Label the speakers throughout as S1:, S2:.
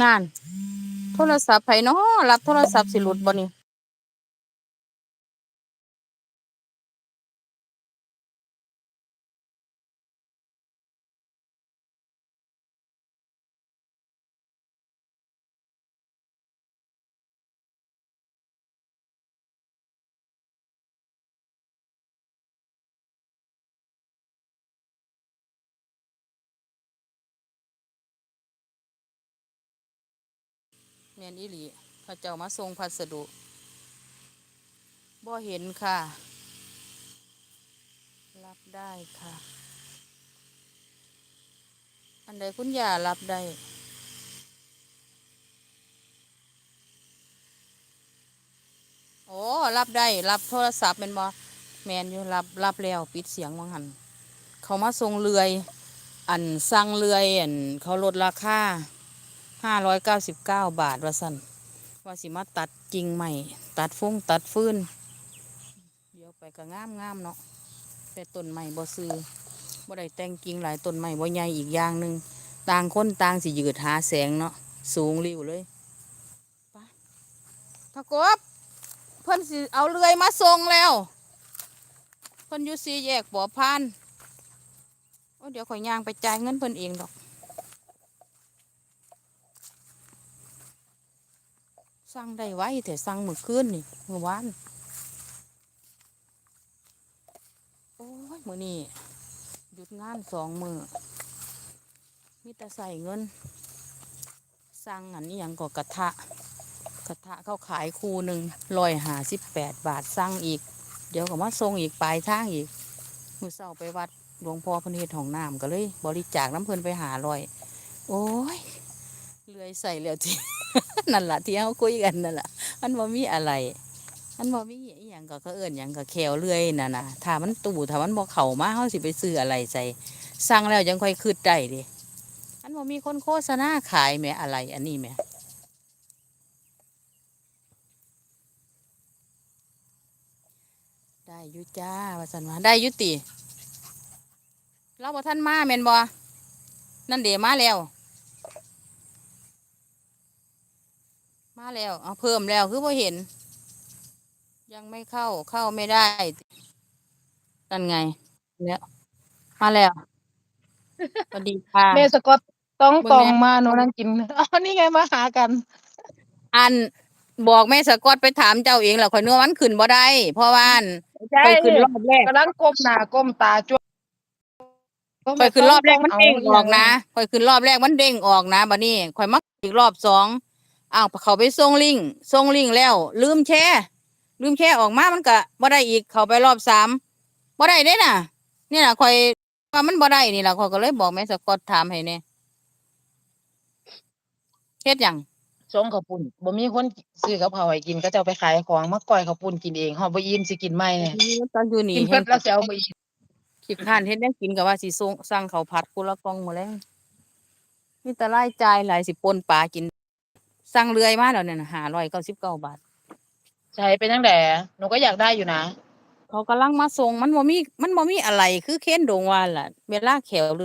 S1: นั่น โทรศัพท์ไผเนาะรับโทรศัพท์สิหลุดบ่นี่ แม่นอีหลีพระเจ้ามาส่งพัสดุบ่เห็นค่ะ รับได้ค่ะ อันใดคุณย่ารับได้โอ้รับได้ รับโทรศัพท์เป็นบ่แมนอยู่รับรับแล้วปิดเสียงวังหัน เขามาส่งเรือย อันสั่งเรือยอันเขาลดราคา ห้าร้อยเก้าสิบเก้าบาทว่าสันว่าสิมาตัดจริงใหม่ ตัดฟุ้งตัดฟื้น เดี๋ยวไปก็งามงามๆเนาะแต่ต้นใหม่บ่ซื้อบ่ได้แต่งกิ่งหลายต้นใหม่บ่ใหญ่อีกอย่างหนึ่งต่างคนต่างสิยืดหาแสงเนาะสูงริ้วเลยปถ้ากบเพิ่นสิเอาเรือยมาส่งแล้วเพิ่นอยู่สีแยกบ่อพานโอ้เดี๋ยวข่อยย่างไปจ่ายเงินเพิ่นเองดอก สั่งได้ไว้แต่สั่งมื้อคืนนี่เมื้อวานโอ้ยมื้อนี้หยุดงานสองมือมีแต่ใส่เงิน สั่งอันนี้ยังก็กระทะ กระทะเขาขายคูหนึ่งร้อยหาสิบแปดบาทสั่งอีก เดี๋ยวก็มาส่งอีกปลายทางอีกมือเศร้าไปวัดหลวงพ่อเพนเฮ็ดของน้ำก็เลย บริจาคน้ำเพลินไปหาร้อย โอ้ยเลื่อยใส่แล้วที่ นั่นแหละที่เขาคุยกันนั่นแหละมันบ่มีอะไร มันบ่มีอหย่างก็เขาเอิ้นหยังก็แขวเลื่อยน่ะนะถ้ามันตู่ถ้ามันบ่เข้ามาเขาสิไปซื้ออะไรใส่สั่งแล้วยังค่อยคืดได้ดิมันบ่มีคนโฆษณาขายแหมอะไร อันนี้แหมได้ยุจ้าวาสันวาได้ยุติเราบ่ท่านมาแม่นบ่นั่นเดี๋ยวมาแล้ว มาแล้วเอาเพิ่มแล้วคือบ่เห็น ยังไม่เข้าเข้าไม่ได้นั่นไงแล้วมาแล้วสวัสดีค่ะ
S2: เมสกอตต้อง
S1: เบิ่ง
S2: ตอง
S1: แม่
S2: มาหนูนั่งกินอ๋อนี่ไงมาหากัน
S1: อันบอกแม่สกอตไปถามเจ้าเองแหละข่อยนึกว่ามันขึ้นบ่ได้ เพราะว่าอันข่อยขึ้นรอบแรก
S2: กำลังก้มหน้าก้มตาจ้วง
S1: ข่อยขึ้นรอบแรกมันเด้งออกนะข่อยขึ้นรอบแรกมันเด้งออกนะบัดนี้ข่อยมาอีกรอบสอง อ้าวเขาไปส่งลิงก์ส่งลิงก์แล้ว ลืมแชร์ลืมแชร์ออกมามันก็บ่ได้อีกเขาไปรอบสามบ่ได้เด้น่ะ นี่น่ะข่อยว่ามันบ่ได้นี่ล่ะข่อยก็เลยบอกแม่สกอตถามให้แน่เฮ็ดหยัง
S2: ส่งข้าวปุ้นบ่มีคนซื้อกับข้าวให้กินก็จะเอาไปขายของมาก่อยข้าวปุ้นกินเองฮอดบ่อิ่มสิกินใหม่เนี่ย
S1: ตอนอยู่นี่
S2: กินเพิ่นแล้วสิเอาไปอีก
S1: ขี้ข้านเฮ็ดหยังกินก็ว่าสิส่งสั่งข้าวผัดกุละกล่องมื้อแลงมีแต่รายจ่ายหลายสิปนปลากิน สั่งเรื่อยมาแล้วเนี่ยห้าร้อยเก้าสิบเก้าบาท
S2: ใช้เป็นจังได๋หนูก็อยากได้อยู่นะ
S1: เขากำลังมาส่งมันบ่มีมันบ่มีอะไรคือเค้นโดงว่าล่ะเวลาแขวเ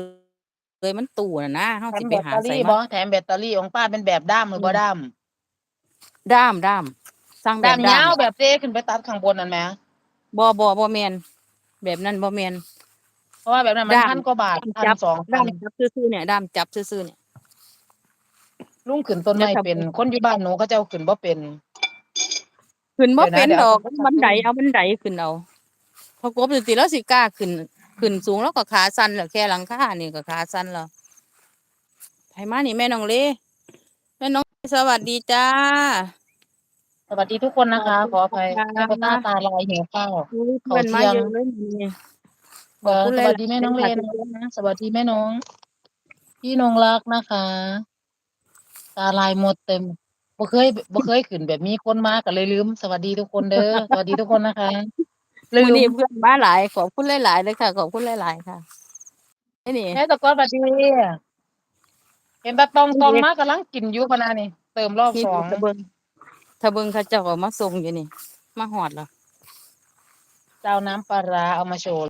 S1: ลยมันตู่น่ะนะเฮา
S2: แถ
S1: สิ
S2: ม
S1: ไป
S2: แบต
S1: หา
S2: เตอ
S1: ใส่
S2: รี่
S1: มา
S2: บ่แถมแบตเตอรี่ของป้าเป็นแบบด้ามหรือบ่ด้าม
S1: ด้ามด้ามสั่งแบ
S2: ด้า
S1: บ
S2: ม
S1: ด้ายา
S2: ว
S1: ม
S2: แบบเจ้ขึ้นไปตัดข้างบนนั่นแหม
S1: บ่บ่บ่แม่นแบบนั้นบ่แม่น
S2: เพราะว่าแบบนั้นมัน
S1: ด้าม
S2: พันกว่าบาทพัน
S1: จับ
S2: สองพั
S1: ด้านมจับซื่อๆเนี่ยด้ามจับซื่อๆเนี่ย
S2: ลุงขึ้นต้นไม้
S1: แล้วถ้า
S2: เป็นคนอยู่บ้านหนูเขาเจ้าขึ้นบ่เป็น
S1: ขึ้นบ่
S2: เดี๋ยวนะ
S1: เป็น
S2: เดี๋ยว
S1: ดอก
S2: เอา
S1: บันไดเอาบันไดขึ้นเอาพอกบสิติแล้วสิกล้าขึ้นขึ้นสูงแล้วก็ขาสั่นแล้วแค่หลังคานี่ก็ขาสั่นแล้วไปมานี่แม่น้องเลแม่น้องสวัสดีจ้า
S2: สวัสดีทุกคนนะคะ ขออภัย
S1: ค่ะ
S2: แม่ตาตาลายหิวข้าว
S1: อุ๊ยเพื่อนมา
S2: เที่ยง
S1: เยอะเลยนี่
S2: เออ
S1: ขอบคุณ
S2: สวัสดีแม่น้อง
S1: ห
S2: เล
S1: ลาย
S2: น
S1: ๆ
S2: นะสวัสดีแม่น้อง พี่นงรักนะคะตาลายหมดเต็มบ่เคยบ่เคยขึ้นแบบมีคนมาก็เลยลืมสวัสดีทุกคนเด้อสวัสดีทุกคนนะคะลื
S1: วัน
S2: ม
S1: นี้เพื่อนมาหลายขอบคุณหลายๆเลยค่ะ ขอบคุณหลายๆค่ะนี่นี่
S2: แม่ตะกอนสวัสดีเห็นตาตองตองมากำลังกินอยู่พะนานี่เติมรอบ
S1: ที่
S2: สอง
S1: ทะเบิงทะเบิงเขาเจ้าก็มาส่งอยู่นี่ มาหอดแล้ว
S2: เจ้าน้ำปลาร้าเอามาโชว์